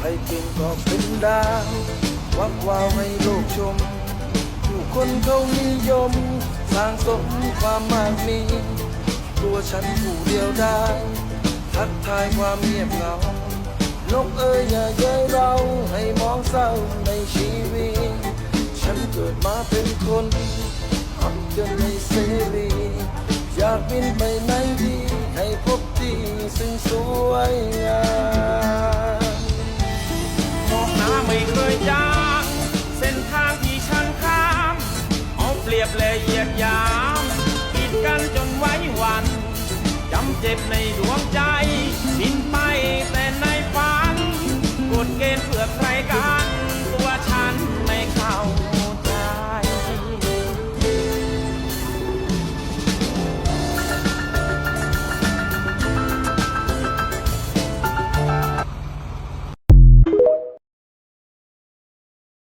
ใครเป็นก็เป็นดาววับวาวให้โลกชม ผู้คนเขานิยม สร้างสมความมากมี ตัวฉันผู้เดียวได้ ทักทายความเงียบเหงานกเอ้ยอย่าเย้ยเราให้มองเศร้าในชีวิต ฉันเกิดมาเป็นคนทำจนไม่เสรีอยากบินไปไหนดี ให้พบที่ซึ่งสวย เคยจางเส้นทางที่ฉันข้าม เอาเปรียบและเหยียดยามกีดกันจนไว้วันจำเจ็บในดวงใจบินไปแต่ในฝันกดเกณฑ์เพื่อใครกัน